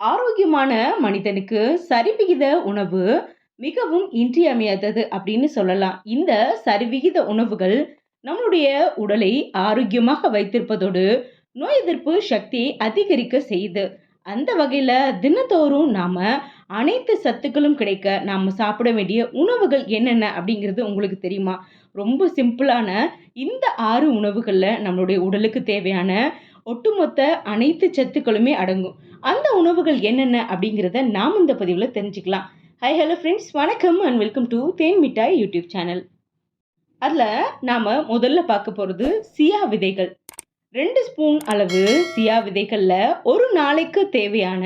ஆரோக்கியமான மனிதனுக்கு சரிவிகித உணவு மிகவும் இன்றியமையாதது அப்படின்னு சொல்லலாம். இந்த சரிவிகித உணவுகள் நம்மளுடைய உடலை ஆரோக்கியமாக வைத்திருப்பதோடு, நோய் எதிர்ப்பு சக்தியை அதிகரிக்க செய்யுது. அந்த வகையில் தினந்தோறும் நாம் அனைத்து சத்துக்களும் கிடைக்க நாம் சாப்பிட வேண்டிய உணவுகள் என்னென்ன அப்படிங்கிறது உங்களுக்கு தெரியுமா? ரொம்ப சிம்பிளான இந்த ஆறு உணவுகளில் நம்மளுடைய உடலுக்கு தேவையான ஒட்டுமொத்த அனைத்து சத்துக்களுமே அடங்கும். அந்த உணவுகள் என்னென்ன அப்படிங்கிறத நாம் இந்த பதிவில் தெரிஞ்சுக்கலாம். ஹை ஹலோ ஃப்ரெண்ட்ஸ் வணக்கம் and welcome to Then Mittai YouTube channel. அதில் நாம் முதல்ல பார்க்க போகிறது சியா விதைகள். ரெண்டு ஸ்பூன் அளவு சியா விதைகளில் ஒரு நாளைக்கு தேவையான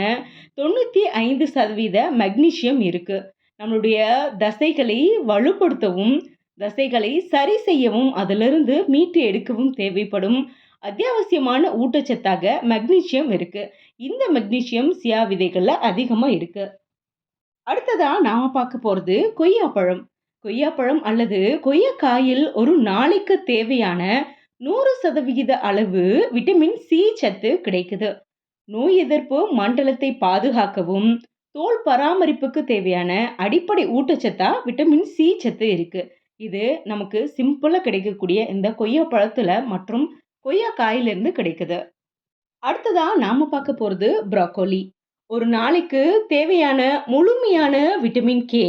தொண்ணூற்றி ஐந்து சதவீத மெக்னீஷியம் இருக்குது நம்மளுடைய தசைகளை வலுப்படுத்தவும், தசைகளை சரி செய்யவும், அதிலிருந்து மீட்டு எடுக்கவும் தேவைப்படும் அத்தியாவசியமான ஊட்டச்சத்தாக மெக்னீசியம் இருக்கு. இந்த மெக்னீசியம் சியா விதைகளில் அதிகமாக இருக்கு. அடுத்ததாக நாம் பார்க்க போகிறது கொய்யாப்பழம். கொய்யாப்பழம் அல்லது கொய்யாக்காயில் ஒரு நாளைக்கு தேவையான 100% அளவு விட்டமின் சி சத்து கிடைக்குது. நோய் எதிர்ப்பு மண்டலத்தை பாதுகாக்கவும், தோல் பராமரிப்புக்கு தேவையான அடிப்படை ஊட்டச்சத்தா விட்டமின் சி சத்து இருக்குது இது நமக்கு சிம்பிளாக கிடைக்கக்கூடிய இந்த கொய்யாப்பழத்துல மற்றும் கொய்யாக்காயிலிருந்து கிடைக்குது. அடுத்ததா நாம பார்க்க போறது ப்ரோக்கோலி. ஒரு நாளைக்கு தேவையான முழுமையான விட்டமின் கே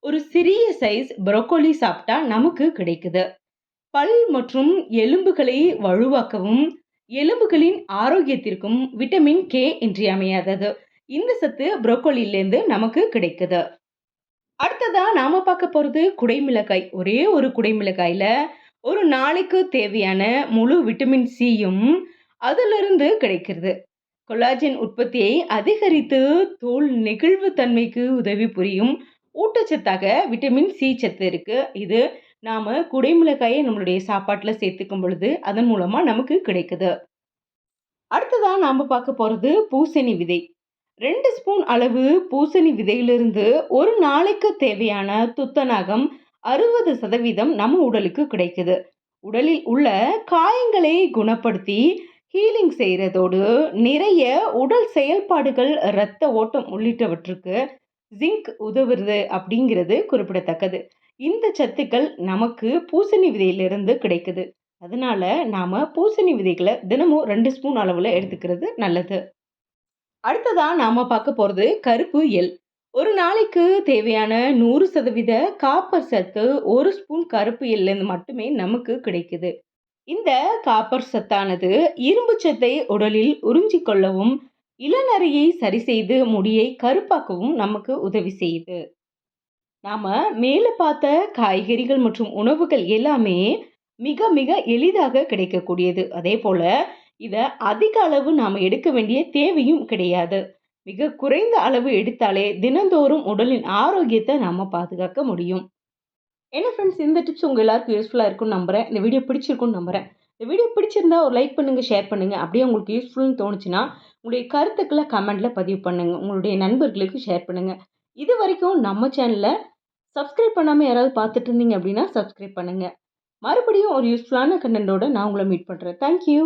ஒரு சிறிய சைஸ் ப்ரோக்கோலி சாப்பிட்டா நமக்கு கிடைக்குது. பல் மற்றும் எலும்புகளை வலுவாக்கவும், எலும்புகளின் ஆரோக்கியத்திற்கும் விட்டமின் கே இன்றியமையாதது. இந்த சத்து ப்ரோக்கோலியிலிருந்து நமக்கு கிடைக்குது. அடுத்ததா நாம பார்க்க போறது குடைமிளகாய். ஒரே ஒரு குடைமிளகாயில ஒரு நாளைக்கு தேவையான முழு விட்டமின் சியும் அதிலிருந்து கிடைக்கிறது. கொலாஜன் உற்பத்தியை அதிகரித்து தோல் நெகிழ்வு தன்மைக்கு உதவி புரியும் ஊட்டச்சத்தாக விட்டமின் சி சத்து இருக்கு. இது நாம் குடைமிளகாயை நம்மளுடைய சாப்பாட்டில் சேர்த்துக்கும் பொழுது, அதன் மூலமாக நமக்கு கிடைக்குது. அடுத்ததாக நாம் பார்க்க போகிறது பூசணி விதை. ரெண்டு ஸ்பூன் அளவு பூசணி விதையிலிருந்து ஒரு நாளைக்கு தேவையான துத்தநாகம் 60% நம்ம உடலுக்கு கிடைக்குது. உடலில் உள்ள காயங்களை குணப்படுத்தி ஹீலிங் செய்கிறதோடு நிறைய உடல் செயல்பாடுகள், இரத்த ஓட்டம் உள்ளிட்டவற்றுக்கு ஜிங்க் உதவுறது அப்படிங்கிறது குறிப்பிடத்தக்கது. இந்த சத்துக்கள் நமக்கு பூசணி விதையிலிருந்து கிடைக்குது. அதனால நாம பூசணி விதைகளை தினமும் ரெண்டு ஸ்பூன் அளவில் எடுத்துக்கிறது நல்லது. அடுத்ததாக நாம பார்க்க போறது கருப்பு எல் ஒரு நாளைக்கு தேவையான 100% காப்பர் சத்து ஒரு ஸ்பூன் கருப்பு எள்ளிருந்து மட்டுமே நமக்கு கிடைக்குது. இந்த காப்பர் சத்தானது இரும்பு சத்தை உடலில் உறிஞ்சிக் கொள்ளவும், இளநரையை சரிசெய்து முடியை கருப்பாக்கவும் நமக்கு உதவி செய்யுது. நாம மேலே பார்த்த காய்கறிகள் மற்றும் உணவுகள் எல்லாமே மிக மிக எளிதாக கிடைக்கக்கூடியது. அதே போல் இதை அதிக அளவு நாம் எடுக்க வேண்டிய தேவையும் கிடையாது. மிக குறைந்த அளவு எடுத்தாலே தினந்தோறும் உடலின் ஆரோக்கியத்தை நாம பாதுகாக்க முடியும். என்ன ஃப்ரெண்ட்ஸ் இந்த டிப்ஸ் உங்க எல்லாருக்கும் யூஸ்ஃபுல்லாக இருக்கும்னு நம்புறேன். இந்த வீடியோ பிடிச்சிருக்கும்னு நம்புறேன். இந்த வீடியோ பிடிச்சிருந்தா ஒரு லைக் பண்ணுங்க, ஷேர் பண்ணுங்க. அப்படியே உங்களுக்கு யூஸ்ஃபுல்னு தோணுச்சுன்னா, உங்களுடைய கருத்துக்களை கமெண்ட்ல பதிவு பண்ணுங்க. உங்களுடைய நண்பர்களுக்கு ஷேர் பண்ணுங்க. இதுவரைக்கும் நம்ம சேனலில் சப்ஸ்கிரைப் பண்ணாம யாராவது பார்த்துட்டு இருந்தீங்க அப்படின்னா, சப்ஸ்கிரைப் பண்ணுங்க. மறுபடியும் ஒரு யூஸ்ஃபுல்லான கண்டென்ட்டோட நான் உங்களை மீட் பண்ணுறேன் தேங்க் யூ.